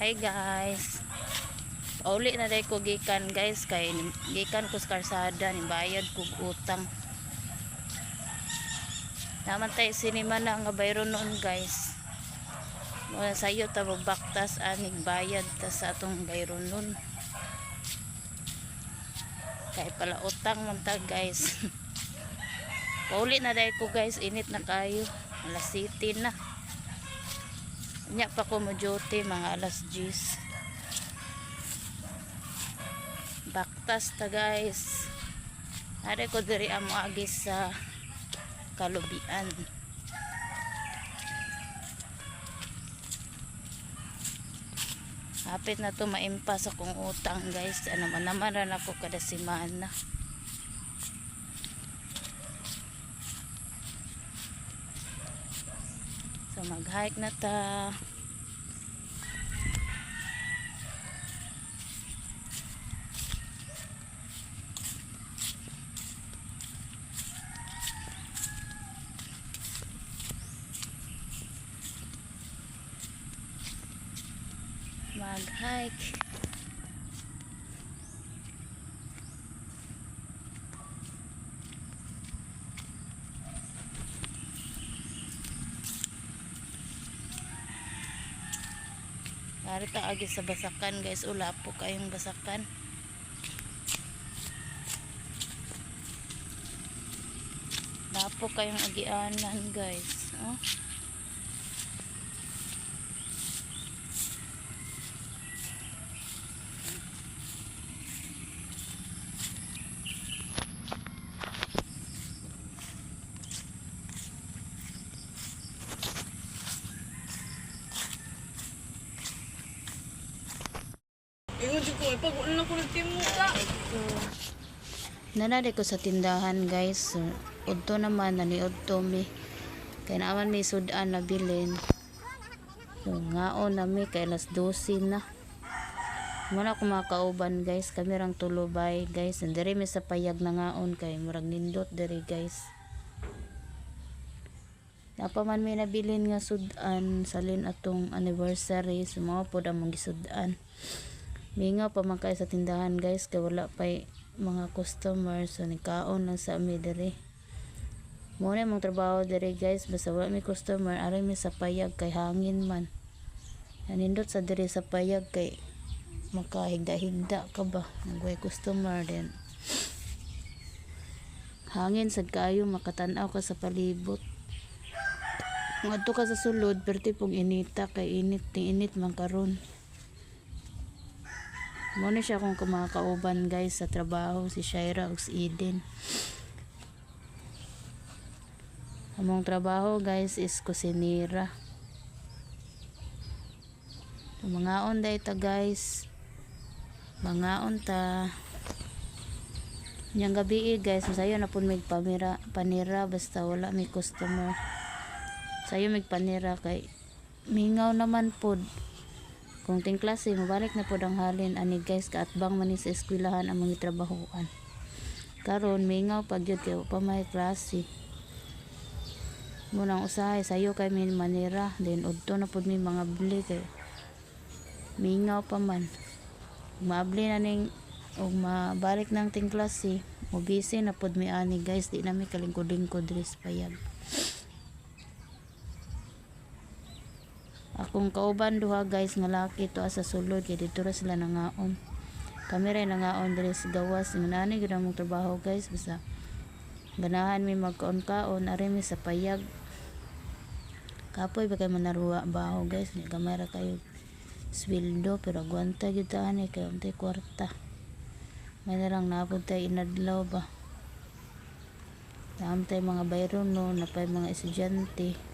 Hi guys. Pauli na dai ko gikan guys kay gikan ko sa karsada ni bayad ko utang. Naman tayo sinima na nga bayro noon guys. Wala sayo ta magbaktas anig bayad ta sa atong bayro noon. Kay pala utang man ta guys. Pauli na dai ko guys init na kayo. Alas city na. Nya pa ko mo duty mga alas 10. Baktas ta guys. Are ko diri amo agi sa kalubian. Hapit na to maimpas akong utang guys. Ano man naman ran ako kada semana. So mag-hike na ta. Mag-hike. Narita agi sa basakan guys. Ula po kayong basakan. Lapo kayong agianan guys. Oh. Ko, pag wala ko nagtimo ka. Nanari ko sa tindahan guys. Udto naman na ni udto mi. Kaya naaman may sudan na bilin. So, ngaon na mi kay alas 12 na. Muna ko mga kauban guys. Kami rang tulubay guys. Andiri mi sa payag na ngaon kay murag nindot diri guys. Napaman may nabilin nga sudan salin atong anniversary. So, mga po damang gisudan. Minga pa man kayo sa tindahan guys kay wala pa mga customers so nikaon lang sa ami diri. Mo na mong trabaho diri guys basta wala may customer aray mi sa payag kay hangin man. Nanindot sa diri sa payag kay makahigda-higda ka ba nagway customer din. Hangin sad kayo makatan-aw ka sa palibot. Ngadto ka sa sulod perti pong inita kay init ni init man karon. Muna siya kung kumakauban guys sa trabaho si Shaira ug si Eden. Among trabaho guys is kusinira. Mangaon day ta guys. Mangaon ta. Yang gabi eh, guys, sayo na pud mig pamira, panira basta wala may customer. Sayo mig panira kay mingaw naman pod kung ting klase mabalik na pod ang halin ani guys kaatbang man sa eskwelahan ang mga trabahoan. Karon mingaw pag yun kay pa may klase. Munang usahay sayo kay min manira then udto na pod mi mga bili kay mingaw pa man. Maabli na ning og mabalik ng ting klase mo busy na pod mi ani guys di na mi kalingkod-lingkod sa payag akong kauban duha guys nga laki to sa sulod. Kay dito ra sila nangaon. Kami rin nangaon diri sa gawas. Nganani gyud among trabaho guys. Basta ganahan mi magkaon-kaon ari mi sa payag. Kapoy ba kay manaruwa baho guys. Ni gamay ra kayo sweldo pero gwanta gyud ani kay untay kwarta. May narang napod tayo inadlaw ba? Naam tayo mga bayro no, na pa mga estudyante.